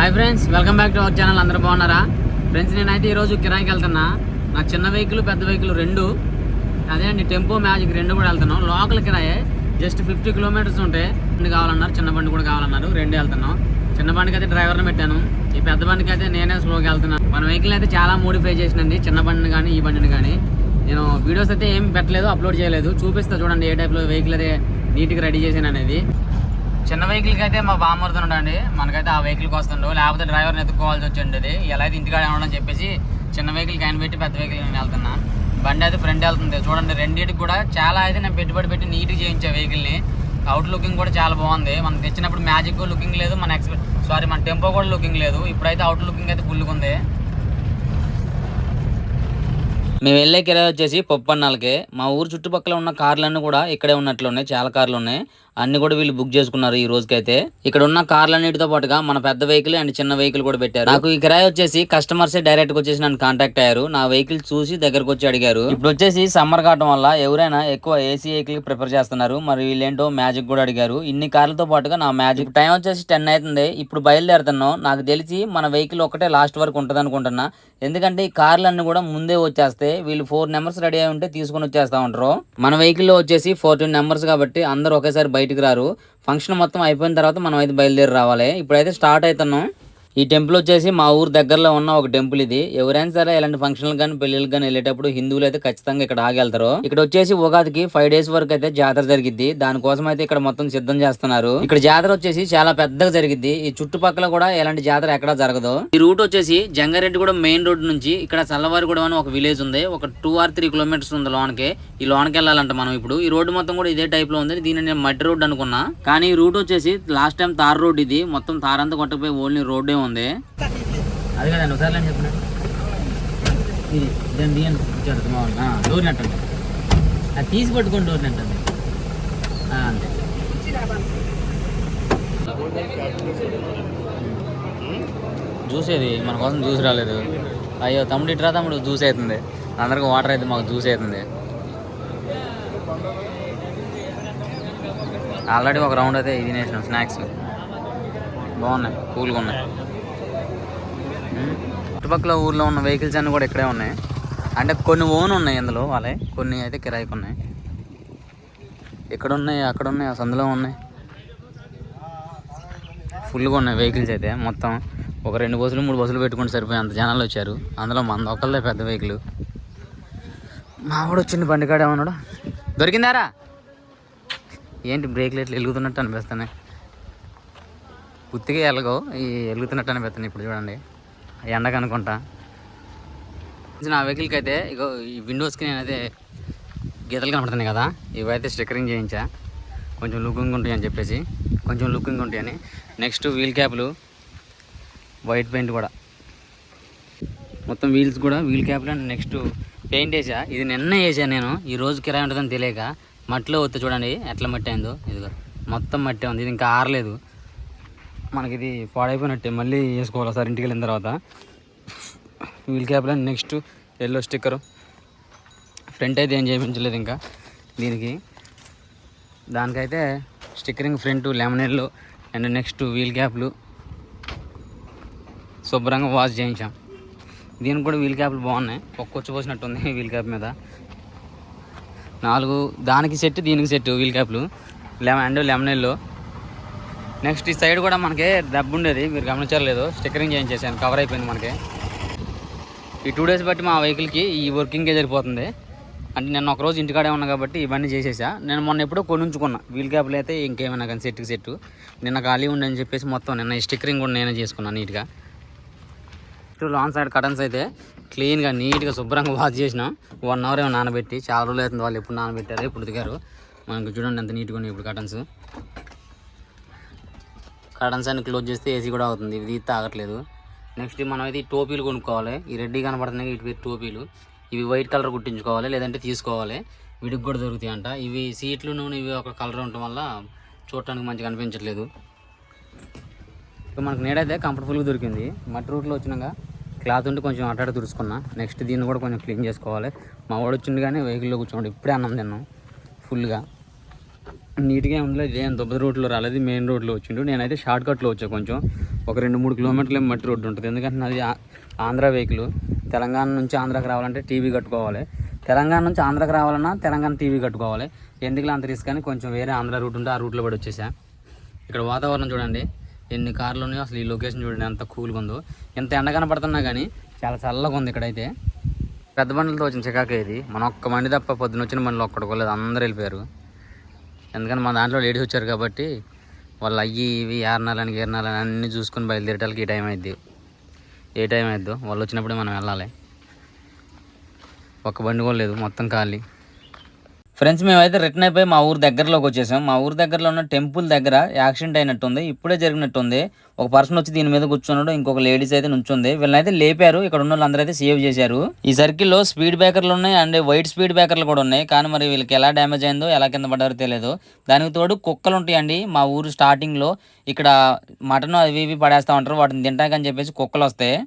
Hi friends welcome back to our channel అందరూ బాగున్నారా? Friends నేనైతే ఈరోజు కిరాయికి వెళ్తున్నా. నాకు చిన్న వెహికల్ పెద్ద వెహికల్ రెండు. అదే అండి టెంపో మ్యాజిక్ రెండు కూడా వెళ్తున్నాం. లోకల్ కిరాయే. జస్ట్ ఫిఫ్టీ కిలోమీటర్స్ ఉంటే బండి కావాలన్నారు చిన్న బండి కూడా కావాలన్నారు. రెండు వెళ్తున్నాం. చిన్న బండికి అయితే డ్రైవర్ని పెట్టాను. ఈ పెద్ద బండికి అయితే నేనే స్లోగా వెళ్తున్నాను మన వెహికల్ అయితే చాలా మోడిఫై చేసినండి చిన్న బండిని కానీ ఈ బండిని కానీ నేను వీడియోస్ అయితే ఏం పెట్టలేదు అప్లోడ్ చేయలేదు. చూపిస్తా చూడండి ఏ టైప్లో వెహికల్ అయితే నీట్గా రెడీ చేశాను అనేది. చిన్న వెహికల్కి అయితే మా బామ్మరుతున్నాడు అండి మనకైతే ఆ వెహికల్కి వస్తుండు. లేకపోతే డ్రైవర్ని ఎత్తుకోవాల్సి వచ్చిండేది. ఎలా అయితే ఇంటికాడ ఉండని చెప్పేసి చిన్న వెహికల్కి ఆయన పెట్టి పెద్ద వెహికల్ నేను వెళ్తున్నా. బండి అయితే ఫ్రంట్ వెళ్తుంది. చూడండి రెండింటికి కూడా చాలా అయితే నేను పెట్టుబడి పెట్టి నీట్గా చేయించా వెహికల్ని అవుట్ లుకింగ్ కూడా చాలా బాగుంది. మనం తెచ్చినప్పుడు మ్యాజిక్ లుకింగ్ లేదు. మన ఎక్స్పెక్ట్ సారీ మన టెంపో కూడా లుకింగ్ లేదు. ఇప్పుడైతే అవుట్ లుకింగ్ అయితే ఫుల్గా ఉంది. మేము వెళ్ళే కిరాయి వచ్చేసి పొప్పన్నాలకి. మా ఊరు చుట్టుపక్కల ఉన్న కార్లన్నీ కూడా ఇక్కడే ఉన్నట్లు ఉన్నాయి చాలా కార్లు ఉన్నాయి. అన్ని కూడా వీళ్ళు బుక్ చేసుకున్నారు ఈ రోజుకైతే. ఇక్కడ ఉన్న కార్లన్నిటితో పాటుగా మన పెద్ద వెహికల్ అండ్ చిన్న వెహికల్ కూడా పెట్టారు. నాకు ఈ కిరాయి వచ్చేసి కస్టమర్స్ డైరెక్ట్గా వచ్చేసి నన్ను కాంటాక్ట్ అయ్యారు. నా వెహికల్ చూసి దగ్గరకు వచ్చి అడిగారు. ఇప్పుడు వచ్చేసి సమ్మర్ కావడం వల్ల ఎవరైనా ఎక్కువ ఏసీ వెహికల్ ప్రిఫర్ చేస్తున్నారు. మరి వీళ్ళేంటో మ్యాజిక్ కూడా అడిగారు. ఇన్ని కార్లతో పాటుగా నా మ్యాజిక్ టైం వచ్చేసి టెన్ అవుతుంది. ఇప్పుడు బయలుదేరుతున్నాం. నాకు తెలిసి మన వెహికల్ ఒకటే లాస్ట్ వరకు ఉంటుంది అనుకుంటున్నా. ఎందుకంటే ఈ కార్లన్నీ కూడా ముందే వచ్చేస్తే వీళ్ళు ఫోర్ నెంబర్స్ రెడీ అయి ఉంటే తీసుకొని వచ్చేస్తా ఉంటారు. మన వెహికల్లో వచ్చేసి ఫోర్టీన్ నెంబర్స్ కాబట్టి అందరూ ఒకేసారి బయటికి రారు. ఫంక్షన్ మొత్తం అయిపోయిన తర్వాత మనం అయితే బయలుదేరి రావాలి. ఇప్పుడైతే స్టార్ట్ అవుతున్నాం. ఈ టెంపుల్ వచ్చేసి మా ఊరు దగ్గరలో ఉన్న ఒక టెంపుల్ ఇది. ఎవరైనా సరే ఇలాంటి ఫంక్షన్లు కానీ పెళ్ళిళ్ళకి కానీ వెళ్ళేటప్పుడు హిందువులు అయితే ఖచ్చితంగా ఇక్కడ ఆగెళ్తారు. ఇక్కడ వచ్చేసి ఉగాదికి ఫైవ్ డేస్ వరకు అయితే జాతర జరిగిద్ది. దానికోసం అయితే ఇక్కడ మొత్తం సిద్ధం చేస్తున్నారు. ఇక్కడ జాతర వచ్చేసి చాలా పెద్దగా జరిగింది ఈ చుట్టుపక్కల కూడా ఎలాంటి జాతర ఎక్కడా జరగదు. ఈ రూట్ వచ్చేసి జంగారెడ్డిగూడెం మెయిన్ రోడ్ నుంచి ఇక్కడ చల్లవారిగూడెం అని ఒక విలేజ్ ఉంది. ఒక టూ ఆర్ త్రీ కిలోమీటర్స్ ఉంది లోనకి. ఈ లోనకి వెళ్ళాలంట మనం ఇప్పుడు. ఈ రోడ్డు మొత్తం కూడా ఇదే టైప్లో ఉంది. దీన్ని నేను మట్టి రోడ్ అనుకున్నా. కానీ ఈ రూట్ వచ్చేసి లాస్ట్ టైం తార్ రోడ్ ఇది. మొత్తం తారంతా కొట్టకపోయి ఓన్లీ రోడ్డే ఉంది. అది కదండి ఒకసారి అని చెప్పిన. ఇది దాన్ని దిగను వచ్చారు మామూలుగా అండి అది తీసి పట్టుకోండి డోర్ అండి అంతే. చూసేది మన కోసం జ్యూస్ రాలేదు. అయ్యో తమ్ముడు ఇట్రా తమ్ముడు జ్యూస్ అవుతుంది. అందరికి వాటర్ అయితే మాకు జ్యూస్ అవుతుంది. ఆల్రెడీ ఒక రౌండ్ అయితే తినేసినాం స్నాక్స్. బాగున్నాయి కూల్గా ఉన్నాయి. చుట్టుపక్కల ఊర్లో ఉన్న వెహికల్స్ అన్నీ కూడా ఇక్కడే ఉన్నాయి. అంటే కొన్ని ఓన్ ఉన్నాయి ఇందులో వాళ్ళే కొన్ని అయితే కిరాయికి ఉన్నాయి. ఇక్కడ ఉన్నాయి అక్కడ ఉన్నాయి ఆ సందులో ఉన్నాయి. ఫుల్గా ఉన్నాయి వెహికల్స్ అయితే మొత్తం ఒక రెండు బస్సులు మూడు బస్సులు పెట్టుకుంటే సరిపోయి అంత జనాలు వచ్చారు. అందులో మన ఒకళ్ళే పెద్ద వెహికల్. మా వాడు వచ్చింది బండి కాడ ఏమన్నాడు? దొరికిందారా? ఏంటి బ్రేక్ ఎట్లా వెలుగుతున్నట్టు అనిపిస్తున్నాయి. గుత్తిగా ఎలగో ఈ వెలుగుతున్నట్టు అనిపిస్తున్నాయి ఇప్పుడు చూడండి. ఎండకు అనుకుంటా నా వెహికల్కి అయితే ఇగో ఈ విండోస్కి నేనైతే గీతలు కనపడుతున్నాయి కదా ఇవైతే స్టిక్కరింగ్ చేయించా. కొంచెం లుకింగ్ ఉంటాయి అని చెప్పేసి కొంచెం లుకింగ్ ఉంటాయని నెక్స్ట్ వీల్ క్యాప్లు వైట్ పెయింట్ కూడా. మొత్తం వీల్స్ కూడా వీల్ క్యాప్లు అండ్ నెక్స్ట్ పెయింట్ వేసా. ఇది నిన్న వేసాను నేను ఈ రోజు కిరాయి ఉంటుందని తెలియక. మట్టిలో వస్తే చూడండి ఎట్లా మట్టి అయిందో. ఇదిగో మొత్తం మట్టి ఉంది. ఇది ఇంకా ఆరలేదు. మనకి ఇది పాడైపోయినట్టే. మళ్ళీ వేసుకోవాలి సార్? ఇంటికి వెళ్ళిన తర్వాత. వీల్ క్యాప్లో నెక్స్ట్ ఎల్లో స్టిక్కరు. ఫ్రంట్ అయితే ఏం చేయించలేదు ఇంకా. దీనికి దానికైతే stickering front lemon and next wheel క్యాప్లు శుభ్రంగా వాష్ చేయించాం. దీనికి కూడా వీల్ క్యాప్లు బాగున్నాయి. ఒక్కొచ్చి పోసినట్టుంది వీల్ క్యాప్ మీద. నాలుగు దానికి సెట్ దీనికి సెట్ వీల్ క్యాప్లు లెమన్ అండ్ లెమన్ నెక్స్ట్ ఈ సైడ్ కూడా మనకి దెబ్బ ఉండేది. మీరు గమనించలేదు స్టిక్కరింగ్ చేయించేసాను కవర్ అయిపోయింది మనకి. ఈ టూ డేస్ బట్టి మా వెహికల్కి ఈ వర్కింగే సరిపోతుంది. అంటే నేను ఒక రోజు ఇంటికాడే ఉన్నా కాబట్టి ఇవన్నీ చేసేసా. నేను మొన్న ఎప్పుడో కొనుంచుకున్నా. వీల్ క్యాప్లు అయితే ఇంకేమైనా కానీ సెట్కి సెట్ నిన్న ఖాళీ ఉండని చెప్పేసి మొత్తం నిన్న ఈ స్టిక్కరింగ్ కూడా నేనే చేసుకున్నాను నీట్గా. లాంగ్ సైడ్ కటన్స్ అయితే క్లీన్గా నీట్గా శుభ్రంగా వాష్ చేసినాం. వన్ అవర్ ఏమో నానబెట్టి చాలా రోజులు అవుతుంది వాళ్ళు ఎప్పుడు నానబెట్టారు ఎప్పుడు దిగారు మనకు చూడండి ఎంత నీట్గా ఉన్నాయి ఇప్పుడు కటన్స్ కర్టన్స్ అన్ని క్లోజ్ చేస్తే ఏసీ కూడా అవుతుంది. ఇది తాగట్లేదు. నెక్స్ట్ మనం అయితే టోపీలు కొనుక్కోవాలి. ఈ రెడ్డి కనపడుతున్నాయి ఇటు పేరు టోపీలు. ఇవి వైట్ కలర్ కుట్టించుకోవాలి లేదంటే తీసుకోవాలి. వీడికి కూడా దొరుకుతాయి అంట ఇవి సీట్లు నూనె ఇవి ఒక కలర్ ఉండటం వల్ల చూడటానికి మంచిగా అనిపించట్లేదు. ఇక మనకు నీడైతే కంఫర్టబుల్గా దొరికింది. మట్టి రూట్లో వచ్చినాక క్లాత్ ఉంటే కొంచెం అటాడ తుడుచుకున్నా. నెక్స్ట్ దీన్ని కూడా కొంచెం క్లీన్ చేసుకోవాలి. మా వాడు వచ్చిండు కానీ వెహికల్లో కూర్చోండి ఇప్పుడే అన్నం తిన్నాం ఫుల్గా నీట్గా ఉండలేదు ఇదేం దుబ్బ రోడ్లో రాలేదు మెయిన్ రోడ్లో వచ్చిండు. నేనైతే షార్ట్ కట్లో వచ్చా కొంచెం. ఒక రెండు మూడు కిలోమీటర్లు మట్టి రోడ్డు ఉంటుంది. ఎందుకంటే నాది ఆంధ్ర వెహికల్ తెలంగాణ నుంచి ఆంధ్రాకి రావాలంటే టీవీ కట్టుకోవాలి. తెలంగాణ నుంచి ఆంధ్రాకి రావాలన్నా తెలంగాణ టీవీ కట్టుకోవాలి. ఎందుకు అంత రిస్క్ అని కొంచెం వేరే ఆంధ్ర రూట్ ఉంటే ఆ రూట్లో పడి వచ్చేసా. ఇక్కడ వాతావరణం చూడండి ఎన్ని కార్లు ఉన్నాయో అసలు ఈ లొకేషన్ చూడండి ఎంత కూల్గా ఉందో. ఎంత ఎండ కనపడుతున్నా కానీ చాలా చల్లగా ఉంది ఇక్కడైతే. పెద్ద బండ్లతో వచ్చిన చికాకే ఇది. మన ఒక్క మండి తప్ప పొద్దున వచ్చిన బండ్లు ఒక్కడుకోలేదు అందరూ వెళ్ళిపోయారు. ఎందుకంటే మా దాంట్లో లేడీస్ వచ్చారు కాబట్టి వాళ్ళు అయ్యి ఇవి ఏర్నాలని గేర్నాలని అన్నీ చూసుకొని బయలుదేరటానికి ఈ టైం అయింది ఏ టైం అయిద్దో వాళ్ళు వచ్చినప్పుడే మనం వెళ్ళాలి. ఒక్క బండి కూడా లేదు మొత్తం ఖాళీ. ఫ్రెండ్స్ మేమైతే రిటర్న్ అయిపోయి మా ఊరు దగ్గరలోకి వచ్చేసాం. మా ఊరు దగ్గరలో ఉన్న టెంపుల్ దగ్గర యాక్సిడెంట్ అయినట్టుంది. ఇప్పుడే జరిగినట్టుంది. ఒక పర్సన్ వచ్చి దీని మీద కూర్చున్నాడు. ఇంకొక లేడీస్ అయితే నుంచుంది. వీళ్ళనైతే లేపారు. ఇక్కడ ఉన్న వాళ్ళందరూ అయితే సేవ్ చేశారు. ఈ సర్కిల్లో స్పీడ్ బ్రేకర్లు ఉన్నాయి అండ్ వైట్ స్పీడ్ బ్రేకర్లు కూడా ఉన్నాయి. కానీ మరి వీళ్ళకి ఎలా డ్యామేజ్ అయిందో ఎలా కింద పడ్డారో తెలియదు. దానికి తోడు కుక్కలు ఉంటాయండి. మా ఊరు స్టార్టింగ్లో ఇక్కడ మటన్ అవి ఇవి పడేస్తా ఉంటారు. వాటిని తింటాకని చెప్పేసి కుక్కలు వస్తాయి.